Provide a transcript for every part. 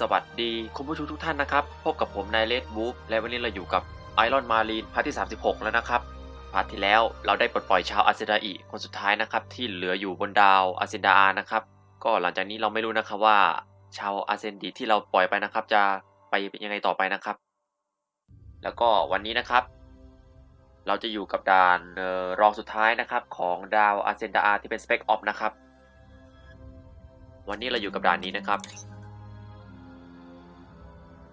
สวัสดีคุณผู้ชมทุกท่านนะครับ พบกับผมนายเลดวูฟและวันนี้เราอยู่กับไอรอนมารีนพาร์ทที่ 36 แล้วนะครับ พาร์ทที่แล้วเราได้ปลดปล่อยชาวอาเซนดาอีคนสุดท้ายนะครับ ที่เหลืออยู่บนดาวอาเซนดาอานะครับ ก็หลังจากนี้เราไม่รู้นะครับว่า ชาวอาเซนดีที่เราปล่อยไปนะครับ จะไปยังไงต่อไปนะครับ แล้วก็วันนี้นะครับ เราจะอยู่กับด่านออรองสุดท้ายนะครับ ของดาวอาเซนดาอาที่เป็นสเปกออฟนะครับ วันนี้เราอยู่กับด่านนี้นะครับ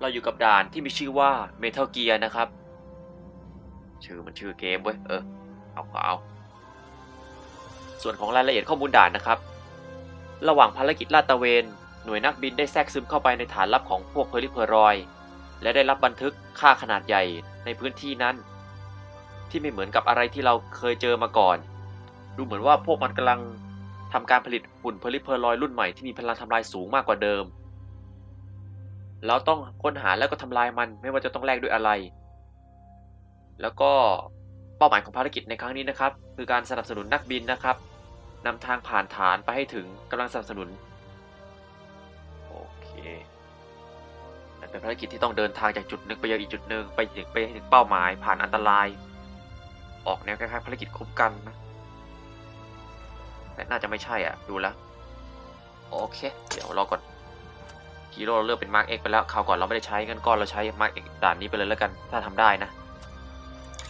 เราอยู่กับด่านที่มีชื่อว่า Metal Gear นะครับ ชื่อมันชื่อเกมเว้ย เออ เอาก็เอา ส่วนของรายละเอียดข้อมูลด่านนะครับ ระหว่างภารกิจลาดตระเวน หน่วยนักบินได้แทรกซึมเข้าไปในฐานลับของพวกเพอริเพอรอย และได้รับบันทึกค่าขนาดใหญ่ในพื้นที่นั้น ที่ไม่เหมือนกับอะไรที่เราเคยเจอมาก่อน ดูเหมือนว่าพวกมันกำลังทำการผลิตหุ่นเพอริเพอรอยรุ่นใหม่ที่มีพลังทำลายสูงมากกว่าเดิม เราต้องค้นหาแล้วก็ทำลายมันไม่ว่าจะต้องแลกด้วยอะไร แล้วก็เป้าหมายของภารกิจในครั้งนี้นะครับ คือการสนับสนุนนักบินนะครับนำทางผ่านฐานไปให้ถึงกำลังสนับสนุนโอเคมันเป็นภารกิจที่ต้องเดินทางจากจุดหนึ่งไปยังอีกจุดหนึ่งไปถึงไปถึงเป้าหมายผ่านอันตราย ออกแนวคล้ายๆภารกิจคุ้มกันนะแต่น่าจะไม่ใช่อะดูแล้วโอเค เดี๋ยวรอก่อน ฮีโร่เราเลือกเป็นมาร์กเอ็กไปแล้วคราวก่อนเราไม่ได้ใช้งั้นก็เราใช้มาร์กเอ็กด่านนี้ไปเลยแล้วกันถ้าทำได้นะ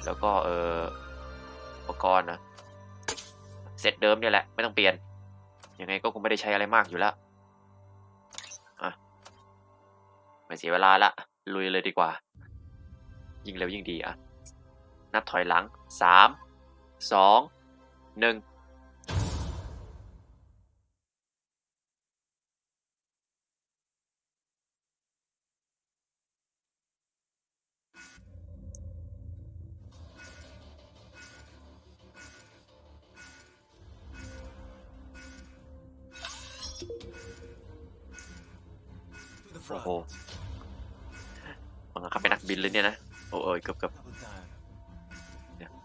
แล้วก็เอออุปกรณ์นะเซตเดิมเนี่ยแหละไม่ต้องเปลี่ยนยังไงก็คงไม่ได้ใช้อะไรมากอยู่แล้วอะไม่เสียเวลาละลุยเลยดีกว่า ยิ่งเร็วยิ่งดีอะนับถอยหลังสามสองหนึ่ง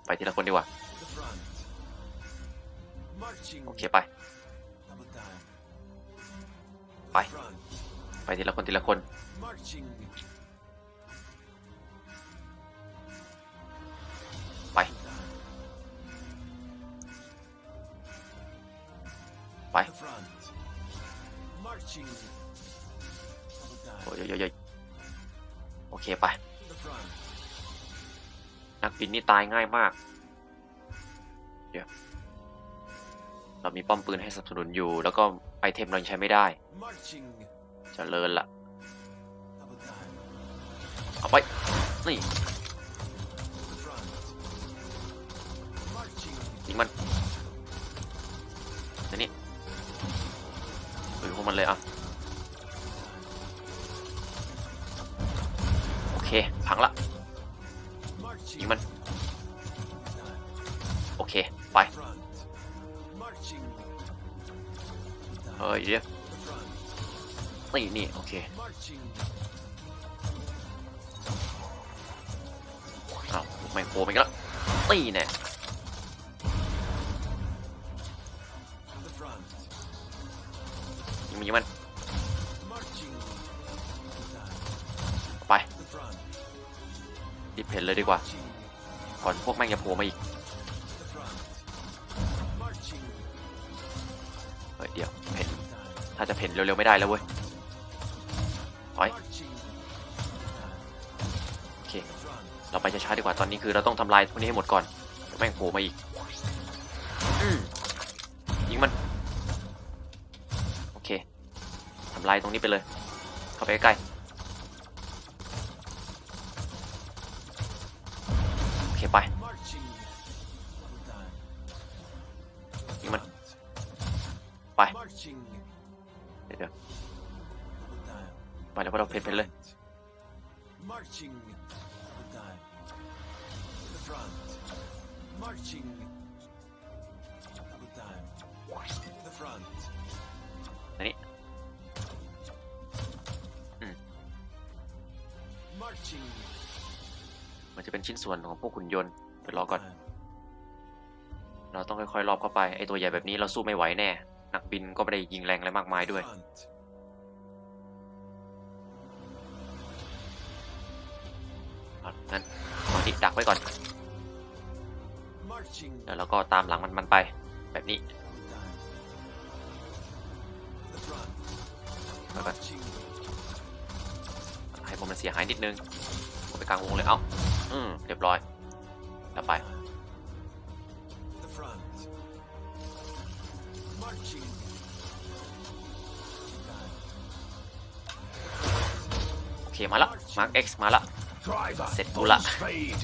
ไปทีละคนดีกว่า โอเคไป ไป ไปทีละคนทีละคนไป ไปโอ้ยยยยโอเคไป นักบินนี่ตายง่ายมาก เดี๋ยว เรามีป้อมปืนให้สนับสนุนอยู่ แล้วก็ไอเทมเราใช้ไม่ได้เจะเลินละเอาไป นี่ยิงมันอันนี้เฮ้ยพวกมันเลยอะ โอเค พังละ ยิงมัน โอเค ไป เฮ้ยเดี๋ยวนี่นี่โอเคอ้าวไม่โผล่ไปอีกแล้วนี่แน่ยิงมันยิงมันไปรีบเห็นเลยดีกว่า ก่อนพวกแม่งจะโผล่มาอีก เฮ้ยเดี๋ยวเพ่นถ้าจะเพ่นเร็วๆไม่ได้แล้วเว้ยถอยโอเค เราไปช้าๆดีกว่าตอนนี้คือเราต้องทำลายพวกนี้ให้หมดก่อนแม่งโผล่มาอีกอืมยิงมัน โอเคทำลายตรงนี้ไปเลย เข้าไปใกล้ๆโอ คไปยิงมัน ไป เดี๋ยวไปแล้วก็เราเพลินเพลินเลยอันนี้อืม มันจะเป็นชิ้นส่วนของพวกขุนยนต์เดี๋ยวรอก่อน เราต้องค่อยๆรอบเข้าไปไอ้ตัวใหญ่แบบนี้เราสู้ไม่ไหวแน่ นักบินก็ไม่ได้ยิงแรงอะไรมากมายด้วย งั้นขอติดดักไว้ก่อน เดี๋ยวเราก็ตามหลังมันมันไป แบบนี้ไปก่อนให้ผมมันเสียหายนิดนึงผมไปกลางวงเลย เอ้า อืมเรียบร้อยแล้วไป The front. Marching. โอเคมาละมาร์ค X มาละ Driver, Set full pula. speed.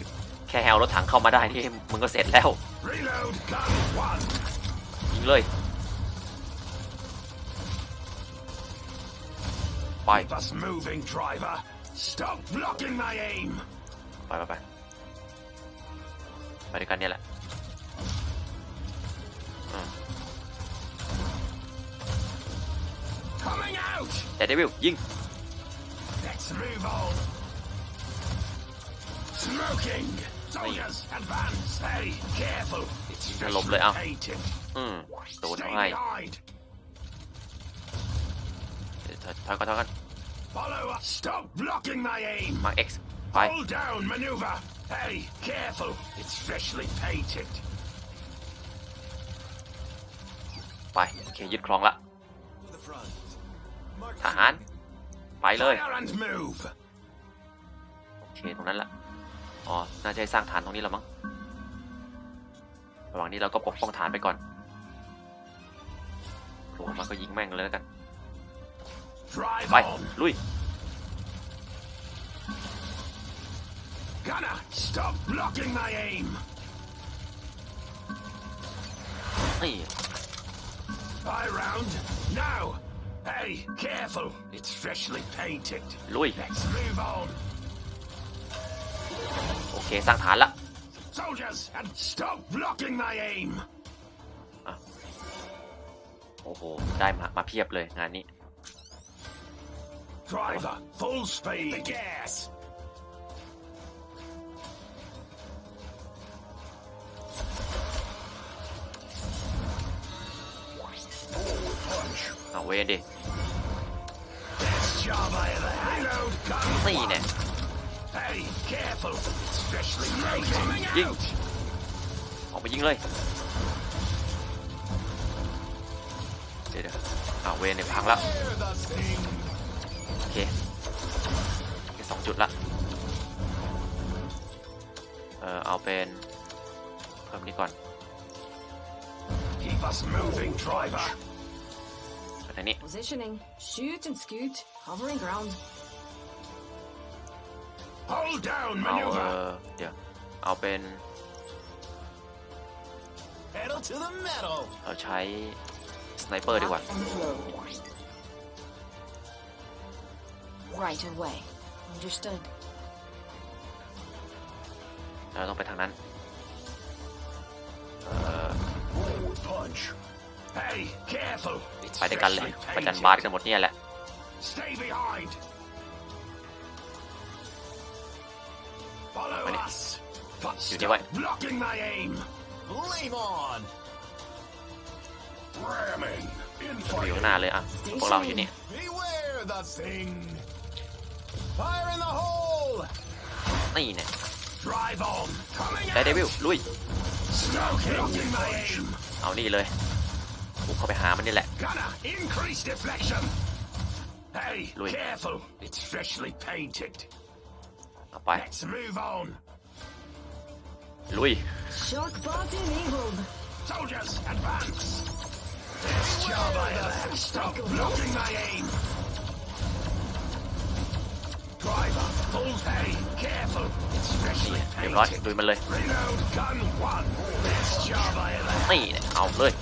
แค่ให้เอารถถังเข้ามาได้นี่มึงก็เสร็จแล้ว Reload gun one. ยิงเลยไป Keep us moving, driver. Stop blocking my aim. ไปไปไปไปด้วยกันเนี่ยแหละอืม Coming out. แต่เดวิลยิง Let's move on. Smoking. Soldiers, advance. Hey, careful. It's Lộn lại ao. painted. อืมโดน Stay เขาให้ behind. เดี๋ยวถอยถอยก่อนถอยก่อน Follow us. Stop blocking my aim. มาร์ค X ไป Hold down, maneuver. Hey, careful. It's freshly painted. ไปโอเคยึดครองละ To the front. ทหาร ไปเลย Fire and move. โอเคตรงนั้นละอ๋อ น่าจะให้สร้างฐานตรงนี้แล้วมั้ง ระหว่างนี้เราก็ปกป้องฐานไปก่อนโผล่มาก็ยิงแม่งเลยแล้วกัน Drive ไป on. ลุย Gunner, stop blocking my aim. นี่ Fire round. Now. Hey, careful. It's freshly painted. ลุย Let's move on. โอเค สร้างฐานละ Soldiers, and stop blocking my aim. โอ้โห ได้มา มาเพียบเลยงานนี้ Driver, full speed. The gas. เอาเวนดิ Best job I ever had. Reload gun. นี่เนี่ย Hey, careful. It's freshly painted. Coming ยิง out. ออกไปยิงเลยเดี๋ยวเดี๋ยวเอาเวนเนี่ยพังละ Hear the thing. โอเคแค่สองจุดละเออเอาเป็นเพิ่มนี้ก่อน Keep us moving, driver. ไปทางนี้ Positioning. Shoot and scoot. Covering ground. Hold down, เอาเอ maneuver. อเดี๋ยว เอาเป็น Pedal to the metal. เราใช้สไนเปอร์ดีกว่า Lock and flow. Right away. Understood. เราต้องไปทางนั้น เออ Forward punch. Hey, careful. It's ไปด้วยกันเลย freshly ประจัน painted. บาสกันหมดเนี่ยแหละ Stay behind. Follow Ready. us. But You stop do it. blocking my aim. Flame on. Ramming. ไปอยู่ข้างหน้า Infighting. เลยอะพวกเราอยู่นี่ Beware the thing. Fire in the hole. นี่เนี่ย Drive on. Coming ได้ out. เดวิลลุย Stop blocking my aim. เอานี่เลย บุกเข้าไปหามันนี่แหละ Gunner, increase deflection. Hey, Louis. careful. It's freshly painted. เอาไป Let's move on. ลุย Shock bot enabled. Soldiers, advance. Best job I ever had. Stop blocking my aim. Driver, full pay. Careful. It's นี่ freshly เรียบร้อย painted. ลุยมันเลย Reload gun one. Best job I ever had. นี่เนี่ยเอาเลย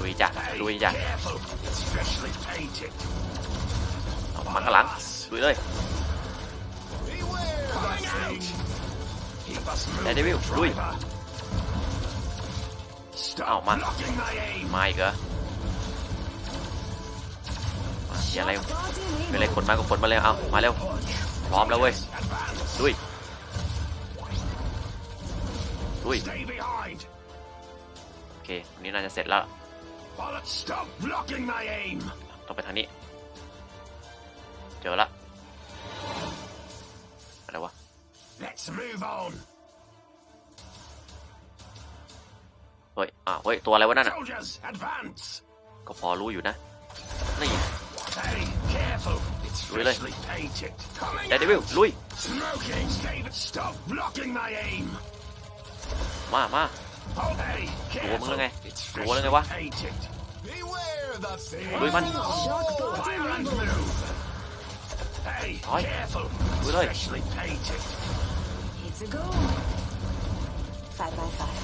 ลุยจ้ะลุยจ้ะเอามังกรหลังลุยเลยเดดวิลลุยเอามามาอีกเหรอมาเสียอะไรเป็นอะไรขนมาก็ขนมาเลยเอามาเร็วพร้อมแล้วเว้ยลุยลุยโอเคนี้น่าจะเสร็จแล้ว Stop blocking my aim. ต้องไปทางนี้ เจอละ อะไรวะ Let's move on. เฮ้ย อ่าเฮ้ย ตัวอะไรวะนั่นน่ะ Soldiers, advance. ก็พอรู้อยู่นะ นี่ Hey, careful. It's Really? freshly painted. Coming เดดวิล out. ลุย Smoking. David, stop blocking my aim. มามา Oh, hey, careful. nga ngay. It's Ủa, nga freshly quá. painted. Beware the thing. Lui man. Shock bot Fire and enabled. move. Hey, Thôi. careful. Lui It's thôi. freshly painted. It's a go. Five by five.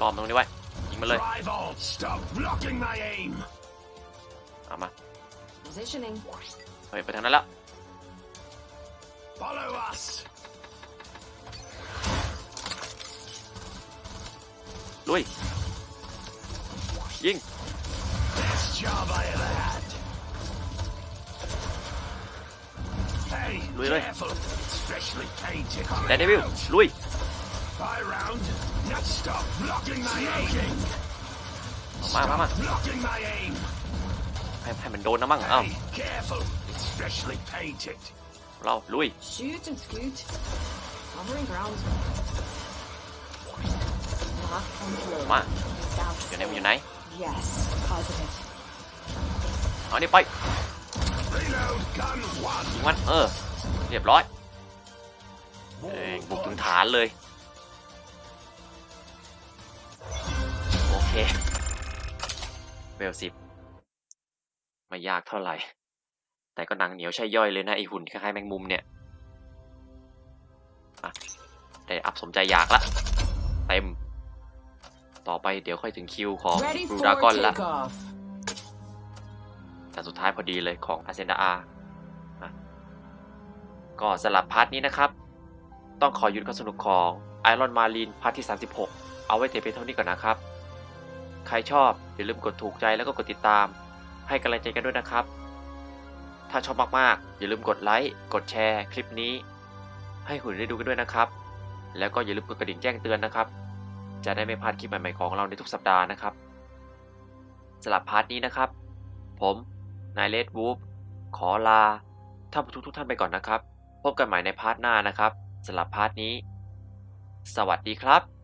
ล้อมตรงนี้ไว้ยิงมาเลย Drive on. Stop blocking my aim. เอามา Positioning. เฮ้ยไปทางนั้นแล้ว ลุย ยิง ลุยเลยแต่เดวิลลุยมามามาให้ให้มันโดนนะมั่งเอ้าเราลุย Shoot and scoot. Covering ground. Lock and load. มา South อยู่ไหนมันอยู่ไหน Yes, positive. เอานี่ไป Reload gun one. ยิงมันเออ เรียบร้อยเองบุกถึงฐานเลย โอเคเวลสิบไม่ยากเท่าไหร่ แต่ก็หนังเหนียวใช่ย่อยเลยนะไอหุ่นคล้ายๆแมงมุมเนี่ยอะได้อัพสมใจอยากละเต็ม ต่อไปเดี๋ยวค่อยถึงคิวของ Ready บรู for ดากอนละ takeoff. แต่สุดท้ายพอดีเลยของอาเซนดาอาก็สลับพาร์ทนี้นะครับ ต้องขอหยุดความสนุกของไอรอนมารีนพาร์ทที่ 36 เอาไว้แต่เพียงเท่านี้ก่อนนะครับ ใครชอบอย่าลืมกดถูกใจแล้วก็กดติดตาม ให้กำลังใจกันด้วยนะครับ ถ้าชอบมากๆ อย่าลืมกดไลค์กดแชร์คลิปนี้ ให้หุ่นได้ดูกันด้วยนะครับ แล้วก็อย่าลืมกดกระดิ่งแจ้งเตือนนะครับ จะได้ไม่พลาดคลิปใหม่ๆของเราในทุกสัปดาห์นะครับสำหรับพาร์ทนี้นะครับ ผมนายเลดวูฟขอลาท่านผู้ชมทุกท่านไปก่อนนะครับ พบกันใหม่ในพาร์ทหน้านะครับสำหรับพาร์ทนี้ สวัสดีครับ